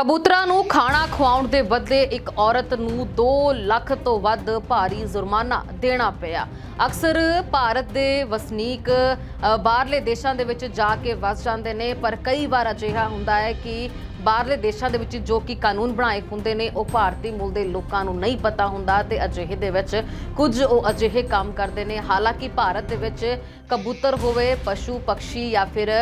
ਕਬੂਤਰਾਂ ਨੂੰ ਖਾਣਾ ਖਵਾਉਣ ਦੇ ਬਦਲੇ ਇੱਕ ਔਰਤ ਨੂੰ 2 ਲੱਖ ਤੋਂ ਵੱਧ ਭਾਰੀ ਜੁਰਮਾਨਾ ਦੇਣਾ ਪਿਆ। ਅਕਸਰ ਭਾਰਤ ਦੇ ਵਸਨੀਕ ਬਾਹਰਲੇ ਦੇਸ਼ਾਂ ਦੇ ਵਿੱਚ ਜਾ ਕੇ ਵਸ ਜਾਂਦੇ ਨੇ, ਪਰ ਕਈ ਵਾਰ ਅਜਿਹਾ ਹੁੰਦਾ ਹੈ ਕਿ ਬਾਹਰਲੇ ਦੇਸ਼ਾਂ ਦੇ ਵਿੱਚ ਜੋ ਕਿ ਕਾਨੂੰਨ ਬਣਾਏ ਹੁੰਦੇ ਨੇ, ਉਹ ਭਾਰਤੀ ਮੂਲ ਦੇ ਲੋਕਾਂ ਨੂੰ ਨਹੀਂ ਪਤਾ ਹੁੰਦਾ ਤੇ ਅਜਿਹੇ ਦੇ ਵਿੱਚ ਕੁਝ ਉਹ ਅਜਿਹੇ ਕੰਮ ਕਰਦੇ ਨੇ। ਹਾਲਾਂਕਿ ਭਾਰਤ ਦੇ ਵਿੱਚ ਕਬੂਤਰ ਹੋਵੇ, ਪਸ਼ੂ ਪੰਛੀ ਜਾਂ ਫਿਰ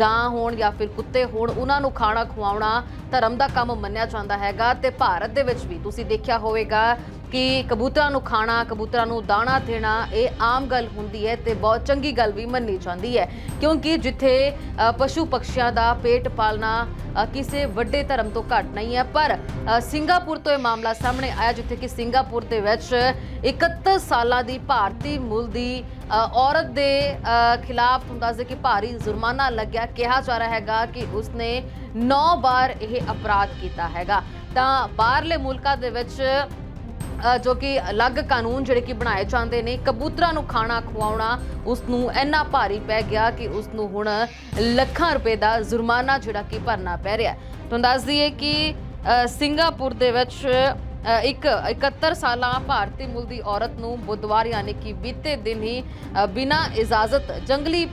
ਗਾਂ ਹੋਣ ਜਾਂ ਫਿਰ ਕੁੱਤੇ ਹੋਣ, ਉਹਨਾਂ ਨੂੰ ਖਾਣਾ ਖਵਾਉਣਾ ਧਰਮ ਦਾ ਕੰਮ ਮੰਨਿਆ ਜਾਂਦਾ ਹੈਗਾ ਤੇ ਭਾਰਤ ਦੇ ਵਿੱਚ ਵੀ। ਤੁਸੀਂ ਦੇਖਿਆ ਹੋਵੇਗਾ ਕਿ ਕਬੂਤਰਾਂ ਨੂੰ ਖਾਣਾ, ਕਬੂਤਰਾਂ ਨੂੰ ਦਾਣਾ ਦੇਣਾ, ਇਹ ਆਮ ਗੱਲ ਹੁੰਦੀ ਹੈ ਤੇ ਬਹੁਤ ਚੰਗੀ ਗੱਲ ਵੀ ਮੰਨੀ ਜਾਂਦੀ ਹੈ। ਕਿਉਂਕਿ ਜਿੱਥੇ ਪਸ਼ੂ ਪਕਸ਼ੀਆਂ ਦਾ ਪੇਟ ਪਾਲਣਾ ਕਿਸੇ ਵੱਡੇ ਧਰਮ ਤੋਂ ਘੱਟ ਨਹੀਂ ਹੈ, ਪਰ ਸਿੰਗਾਪੁਰ ਤੋਂ ਇਹ ਮਾਮਲਾ ਸਾਹਮਣੇ ਆਇਆ, ਜਿੱਥੇ ਕਿ ਸਿੰਗਾਪੁਰ ਦੇ ਵਿੱਚ 31 ਸਾਲਾਂ ਦੀ ਭਾਰਤੀ ਮੂਲ ਦੀ ਔਰਤ ਦੇ ਖਿਲਾਫ ਹੁੰਦਾ ਸੀ ਕਿ ਭਾਰੀ ਜੁਰਮਾਨਾ ਲੱਗਿਆ। ਕਿਹਾ ਜਾ ਰਿਹਾ ਹੈਗਾ ਕਿ ਉਸਨੇ 9 ਵਾਰ ਇਹ ਅਪਰਾਧ ਕੀਤਾ ਹੈਗਾ। ਤਾਂ ਬਾਹਰਲੇ ਮੁਲਕਾਂ ਦੇ ਵਿੱਚ ਜੋ ਕਿ ਅਲੱਗ ਕਾਨੂੰਨ ਜਿਹੜੇ ਕਿ ਬਣਾਏ ਜਾਂਦੇ ਨੇ ਕਬੂਤਰਾਂ ਨੂੰ ਖਾਣਾ ਖਵਾਉਣਾ ਉਸ ਨੂੰ ਇੰਨਾ ਭਾਰੀ ਪੈ ਗਿਆ ਕਿ ਉਸ ਨੂੰ ਹੁਣ ਲੱਖਾਂ ਰੁਪਏ ਦਾ ਜੁਰਮਾਨਾ ਜਿਹੜਾ ਕਿ ਭਰਨਾ ਪੈ ਰਿਹਾ ਤੁਹਾਨੂੰ ਦੱਸ ਦਈਏ ਕਿ ਸਿੰਗਾਪੁਰ ਦੇ ਵਿੱਚ ਇੱਕ 71 ਸਾਲਾ ਭਾਰਤੀ ਮੂਲ ਦੀ ਔਰਤ ਨੂੰ ਬੁੱਧਵਾਰ ਯਾਨੀ ਕਿ ਬੀਤੇ ਦਿਨ ਹੀ ਬਿਨਾਂ ਇਜਾਜ਼ਤ ਜੰਗਲੀ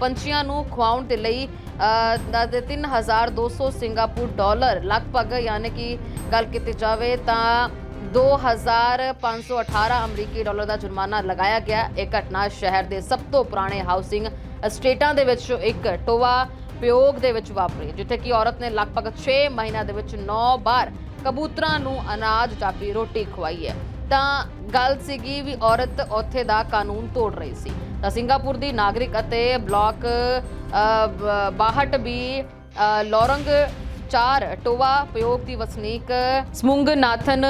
ਪੰਛੀਆਂ ਨੂੰ ਖਵਾਉਣ ਦੇ ਲਈ ਅ, ਦਾ- ਦੇ 3200 ਸਿੰਗਾਪੁਰ ਡਾਲਰ ਲਗਭਗ ਯਾਨੀ ਕਿ ਗੱਲ ਕੀਤੀ ਜਾਵੇ ਤਾਂ 2518 ਅਮਰੀਕੀ ਡਾਲਰ ਦਾ ਜੁਰਮਾਨਾ ਲਗਾਇਆ ਗਿਆ। ਇਹ ਘਟਨਾ ਸ਼ਹਿਰ ਦੇ ਸਭ ਤੋਂ ਪੁਰਾਣੇ ਹਾਊਸਿੰਗ ਸਟੇਟਾਂ ਦੇ ਵਿੱਚ ਇੱਕ ਟੋਵਾ ਪਿਓਗ ਦੇ ਵਿੱਚ ਵਾਪਰੀ ਜਿੱਥੇ ਕਿ ਔਰਤ ਨੇ ਲਗਭਗ 6 ਮਹੀਨਿਆਂ ਦੇ ਵਿੱਚ 9 ਬਾਰ ਕਬੂਤਰਾਂ ਨੂੰ ਅਨਾਜ ਜਾਪੀ ਰੋਟੀ ਖਵਾਈ ਹੈ। ਤਾਂ ਗੱਲ ਸੀਗੀ ਵੀ ਔਰਤ ਉੱਥੇ ਦਾ ਕਾਨੂੰਨ ਤੋੜ ਰਹੀ ਸੀ। ਤਾਂ ਸਿੰਗਾਪੁਰ ਦੀ ਨਾਗਰਿਕ ਅਤੇ ਬਲਾਕ ਅ, ਬ- ਬਾਹਟ ਵੀ ਅ, ਚਾਰ ਟੋਵਾ ਪਿਓਗ ਦੀ ਵਸਨੀਕ ਸਮੁੰਗ ਨਾਥਨ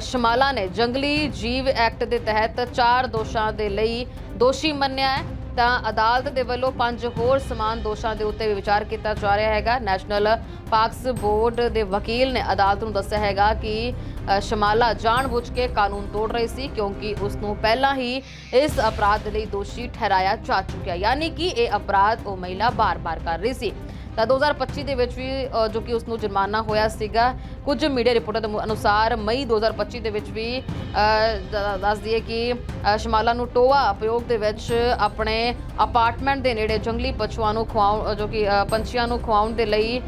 ਸ਼ਮਾਲਾ ਨੇ ਜੰਗਲੀ ਜੀਵ ਐਕਟ ਦੇ ਤਹਿਤ ਚਾਰ ਦੋਸ਼ਾਂ ਦੇ ਲਈ ਦੋਸ਼ੀ ਮੰਨਿਆ ਹੈ। ਤਾਂ ਅਦਾਲਤ ਦੇ ਵੱਲੋਂ ਪੰਜ ਹੋਰ ਸਮਾਨ ਦੋਸ਼ਾਂ ਦੇ ਉੱਤੇ ਵੀ ਵਿਚਾਰ ਕੀਤਾ ਜਾ ਰਿਹਾ ਹੈਗਾ। ਨੈਸ਼ਨਲ ਪਾਰਕਸ ਬੋਰਡ ਦੇ ਵਕੀਲ ਨੇ ਅਦਾਲਤ ਨੂੰ ਦੱਸਿਆ ਹੈਗਾ ਕਿ ਅ, ਸ਼ਮਾਲਾ ਜਾਣਬੁੱਝ ਕੇ ਕਾਨੂੰਨ ਤੋੜ ਰਹੀ ਸੀ ਕਿਉਂਕਿ ਉਸ ਨੂੰ ਪਹਿਲਾਂ ਹੀ ਇਸ ਅਪਰਾਧ ਦੇ ਲਈ ਦੋਸ਼ੀ ਠਹਿਰਾਇਆ ਜਾ ਚੁੱਕਿਆ। ਯਾਨੀ ਕਿ ਇਹ ਅਪਰਾਧ ਉਹ ਮਹਿਲਾ ਬਾਰ-ਬਾਰ ਕਰ ਰਹੀ ਸੀ। ਤਾਂ 2025 ਦੇ ਵਿੱਚ ਵੀ ਜੋ ਕਿ ਉਸ ਨੂੰ ਜੁਰਮਾਨਾ ਹੋਇਆ ਸੀਗਾ ਕੁਝ ਮੀਡੀਆ ਰਿਪੋਰਟਾਂ ਦੇ ਅਨੁਸਾਰ ਮਈ 2025 ਦੇ ਵਿੱਚ ਵੀ ਅ, ਦੱਸ ਦਈਏ ਕਿ ਅ, ਸ਼ਮਾਲਾ ਨੂੰ ਟੋਆ ਉਪਯੋਗ ਦੇ ਵਿੱਚ ਆਪਣੇ ਅਪਾਰਟਮੈਂਟ ਦੇ ਨੇੜੇ ਜੰਗਲੀ ਪਸ਼ੂਆਂ ਨੂੰ ਖਵਾਉਣ ਜੋ ਕਿ ਪੰਛੀਆਂ ਨੂੰ ਖਵਾਉਣ ਦੇ ਲਈ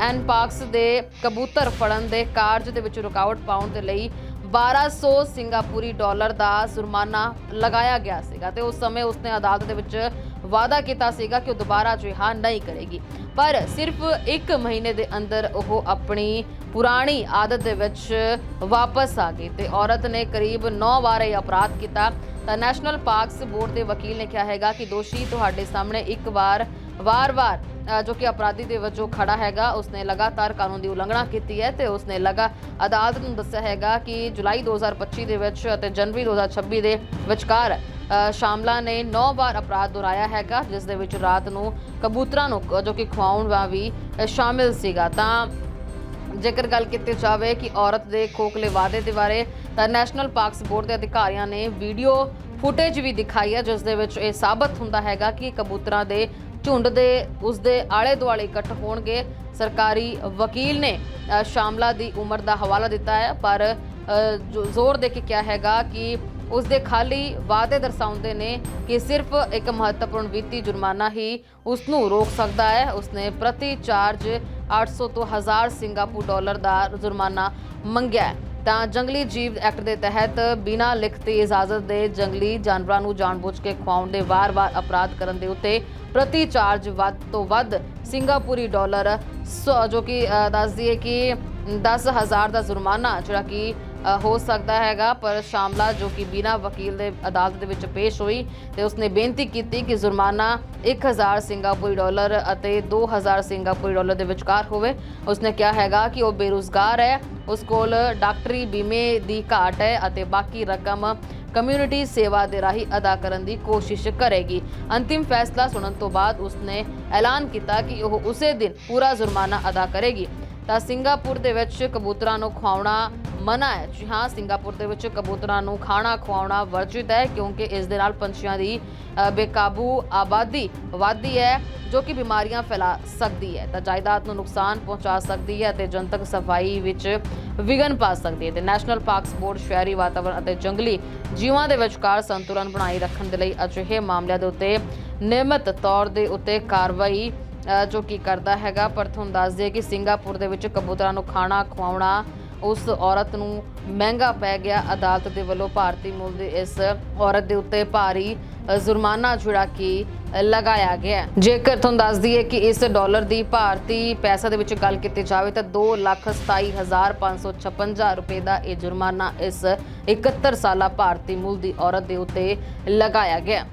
ਐਨ ਪਾਰਕਸ ਦੇ ਕਬੂਤਰ ਫੜਨ ਦੇ ਕਾਰਜ ਦੇ ਵਿੱਚ ਰੁਕਾਵਟ ਪਾਉਣ ਦੇ ਲਈ 1200 ਸਿੰਗਾਪੁਰੀ ਡਾਲਰ ਦਾ ਜੁਰਮਾਨਾ ਲਗਾਇਆ ਗਿਆ ਸੀਗਾ ਤੇ ਉਸ ਸਮੇਂ ਉਸਨੇ ਅਦਾਲਤ ਦੇ ਵਿੱਚ ਵਾਅਦਾ ਕੀਤਾ ਸੀਗਾ ਕਿ ਉਹ ਦੁਬਾਰਾ ਅਜਿਹਾ ਨਹੀਂ ਕਰੇਗੀ। ਪਰ ਸਿਰਫ 1 ਮਹੀਨੇ ਦੇ ਅੰਦਰ ਉਹ ਆਪਣੀ ਪੁਰਾਣੀ ਆਦਤ ਦੇ ਵਿੱਚ ਵਾਪਸ ਆ ਗਈ ਤੇ ਔਰਤ ਨੇ ਕਰੀਬ 9 ਵਾਰ ਇਹ ਅਪਰਾਧ ਕੀਤਾ। ਤਾਂ ਨੈਸ਼ਨਲ ਪਾਰਕਸ ਬੋਰਡ ਦੇ ਵਕੀਲ ਨੇ ਕਿਹਾ ਹੈਗਾ ਕਿ ਦੋਸ਼ੀ ਤੁਹਾਡੇ ਸਾਹਮਣੇ ਇੱਕ ਵਾਰ, ਵਾਰ-ਵਾਰ ਜੋ ਕਿ ਅਪਰਾਧੀ ਦੇ ਵਜੋਂ ਖੜਾ ਹੈਗਾ, ਉਸਨੇ ਲਗਾਤਾਰ ਕਾਨੂੰਨ ਦੀ ਉਲੰਘਣਾ ਕੀਤੀ ਹੈ ਤੇ ਉਸਨੇ ਲਗਾ, ਅਦਾਲਤ ਨੂੰ ਦੱਸਿਆ ਹੈਗਾ ਕਿ ਜੁਲਾਈ 2025 ਦੇ ਵਿੱਚ ਅਤੇ ਜਨਵਰੀ 2026 ਦੇ ਵਿਚਕਾਰ ਸ਼ਾਮਲਾ ਨੇ 9 ਵਾਰ ਅਪਰਾਧ ਦੁਹਰਾਇਆ ਹੈਗਾ, ਜਿਸ ਦੇ ਵਿੱਚ ਰਾਤ ਨੂੰ ਕਬੂਤਰਾਂ ਨੂੰ ਜੋ ਕਿ ਖਵਾਉਣ ਵਾ ਵੀ ਸ਼ਾਮਿਲ ਸੀਗਾ। ਤਾਂ ਜੇਕਰ ਗੱਲ ਕੀਤੀ ਜਾਵੇ ਕਿ ਔਰਤ ਦੇ ਖੋਖਲੇ ਵਾਅਦੇ ਦੇ ਬਾਰੇ, ਤਾਂ ਨੈਸ਼ਨਲ ਪਾਰਕਸ ਬੋਰਡ ਦੇ ਅਧਿਕਾਰੀਆਂ ਨੇ ਵੀਡੀਓ ਫੁਟੇਜ ਵੀ ਦਿਖਾਈ ਹੈ, ਜਿਸ ਦੇ ਵਿੱਚ ਇਹ ਸਾਬਤ ਹੁੰਦਾ ਹੈਗਾ ਕਿ ਕਬੂਤਰਾਂ ਦੇ ਝੁੰਡ ਦੇ, ਉਸ ਦੇ ਆਲੇ ਦੁਆਲੇ ਇਕੱਠ ਹੋਣਗੇ। ਸਰਕਾਰੀ ਵਕੀਲ ਨੇ ਸ਼ਾਮਲਾ ਦੀ ਉਮਰ ਦਾ ਹਵਾਲਾ ਦਿੱਤਾ ਹੈ, ਪਰ ਜੋ- ਜ਼ੋਰ ਦੇ ਕੇ ਕਿਹਾ ਹੈਗਾ ਕਿ ਉਸ ਦੇ ਖਾਲੀ ਵਾਅਦੇ ਦਰਸਾਉਂਦੇ ਨੇ ਕਿ ਸਿਰਫ ਇੱਕ ਮਹੱਤਵਪੂਰਨ ਵਿੱਤੀ ਜੁਰਮਾਨਾ ਹੀ ਉਸ ਨੂੰ ਰੋਕ ਸਕਦਾ ਹੈ। ਉਸਨੇ ਪ੍ਰਤੀ ਚਾਰਜ 800 ਤੋਂ 1000 ਸਿੰਗਾਪੁਰ ਡਾਲਰ ਦਾ ਜੁਰਮਾਨਾ ਮੰਗਿਆ ਹੈ। ਤਾਂ ਜੰਗਲੀ ਜੀਵ ਐਕਟ ਦੇ ਤਹਿਤ ਬਿਨਾਂ ਲਿਖਤੀ ਇਜਾਜ਼ਤ ਦੇ ਜੰਗਲੀ ਜਾਨਵਰਾਂ ਨੂੰ ਜਾਣਬੁੱਝ ਕੇ ਖਵਾਉਣ ਦੇ ਵਾਰ-ਵਾਰ ਅਪਰਾਧ ਕਰਨ ਦੇ ਉੱਤੇ ਪ੍ਰਤੀ ਚਾਰਜ ਵੱਧ ਤੋਂ ਵੱਧ ਸਿੰਗਾਪੁਰੀ ਡਾਲਰ ਸੌ- ਜੋ ਕਿ ਅ, ਦੱਸ ਦਈਏ ਕਿ 10000 ਦਾ ਜੁਰਮਾਨਾ ਜਿਹੜਾ ਕਿ ਹੋ ਸਕਦਾ ਹੈਗਾ, ਪਰ ਸ਼ਾਮਲਾ, ਜੋ ਕਿ ਬਿਨਾਂ ਵਕੀਲ ਦੇ ਅਦਾਲਤ ਦੇ ਵਿੱਚ ਪੇਸ਼ ਹੋਈ, ਤੇ ਉਸਨੇ ਬੇਨਤੀ ਕੀਤੀ ਕਿ ਜੁਰਮਾਨਾ 1000 ਸਿੰਗਾਪੁਰੀ ਡਾਲਰ ਅਤੇ 2000 ਸਿੰਗਾਪੁਰੀ ਡਾਲਰ ਦੇ ਵਿਚਕਾਰ ਹੋਵੇ। ਉਸਨੇ ਕਿਹਾ ਹੈਗਾ ਕਿ ਉਹ ਬੇਰੁਜ਼ਗਾਰ ਹੈ, ਉਸ ਕੋਲ ਡਾਕਟਰੀ ਬੀਮੇ ਦੀ ਘਾਟ ਹੈ ਅਤੇ ਬਾਕੀ ਰਕਮ ਕਮਿਊਨਿਟੀ ਸੇਵਾ ਦੇ ਰਾਹੀਂ ਅਦਾ ਕਰਨ ਦੀ ਕੋਸ਼ਿਸ਼ ਕਰੇਗੀ। ਅੰਤਿਮ ਫੈਸਲਾ ਸੁਣਨ ਤੋਂ ਬਾਅਦ ਉਸਨੇ ਐਲਾਨ ਕੀਤਾ ਕਿ ਉਹ ਉਸੇ ਦਿਨ ਪੂਰਾ ਜੁਰਮਾਨਾ ਅਦਾ ਕਰੇਗੀ। ਤਾਂ ਸਿੰਗਾਪੁਰ ਦੇ ਵਿੱਚ ਕਬੂਤਰਾਂ ਨੂੰ ਖਵਾਉਣਾ ਮਨਾ ਹੈ। ਜੀ ਹਾਂ, ਸਿੰਗਾਪੁਰ ਦੇ ਵਿੱਚ ਕਬੂਤਰਾਂ ਨੂੰ ਖਾਣਾ ਖਵਾਉਣਾ ਵਰਜਿਤ ਹੈ, ਕਿਉਂਕਿ ਇਸ ਦੇ ਨਾਲ ਪੰਛੀਆਂ ਦੀ ਬੇਕਾਬੂ ਆਬਾਦੀ ਵਧਦੀ ਹੈ, ਜੋ ਕਿ ਬਿਮਾਰੀਆਂ ਫੈਲਾ ਸਕਦੀ ਹੈ। ਤਾਂ ਜਾਇਦਾਦ ਨੂੰ ਨੁਕਸਾਨ ਪਹੁੰਚਾ ਸਕਦੀ ਹੈ ਅਤੇ ਜਨਤਕ ਸਫ਼ਾਈ ਵਿੱਚ ਵਿਘਨ ਪਾ ਸਕਦੀ ਹੈ। ਤੇ ਨੈਸ਼ਨਲ ਪਾਰਕਸ ਬੋਰਡ ਸ਼ਹਿਰੀ ਵਾਤਾਵਰਣ ਅਤੇ ਜੰਗਲੀ ਜੀਵਾਂ ਦੇ ਵਿਚਕਾਰ ਸੰਤੁਲਨ ਬਣਾਈ ਰੱਖਣ ਦੇ ਲਈ ਅਜਿਹੇ ਮਾਮਲਿਆਂ ਦੇ ਉੱਤੇ ਨਿਯਮਤ ਤੌਰ ਦੇ ਉੱਤੇ ਕਾਰਵਾਈ ਜੋ ਕੀ ਕਰਦਾ ਹੈਗਾ। ਪਰ ਤੁਹਾਨੂੰ ਦੱਸ ਦਈਏ ਕਿ ਸਿੰਗਾਪੁਰ ਦੇ ਵਿੱਚ ਕਬੂਤਰਾਂ ਨੂੰ ਖਾਣਾ ਖਵਾਉਣਾ ਉਸ ਔਰਤ ਨੂੰ ਮਹਿੰਗਾ ਪੈ ਗਿਆ। ਅਦਾਲਤ ਦੇ ਵੱਲੋਂ ਭਾਰਤੀ ਮੂਲ ਦੀ ਇਸ ਔਰਤ ਦੇ ਉੱਤੇ ਭਾਰੀ ਜੁਰਮਾਨਾ ਜਿਹੜਾ ਕਿ ਲਗਾਇਆ ਗਿਆ। ਜੇਕਰ ਤੁਹਾਨੂੰ ਦੱਸ ਦਈਏ ਕਿ ਇਸ ਡਾਲਰ ਦੀ ਭਾਰਤੀ ਪੈਸਾ ਦੇ ਵਿੱਚ ਗੱਲ ਕੀਤੀ ਜਾਵੇ ਤਾਂ 227556 ਰੁਪਏ ਦਾ ਇਹ ਜੁਰਮਾਨਾ ਇਸ 71 ਸਾਲਾ ਭਾਰਤੀ ਮੂਲ ਦੀ ਔਰਤ ਦੇ ਉੱਤੇ ਲਗਾਇਆ ਗਿਆ।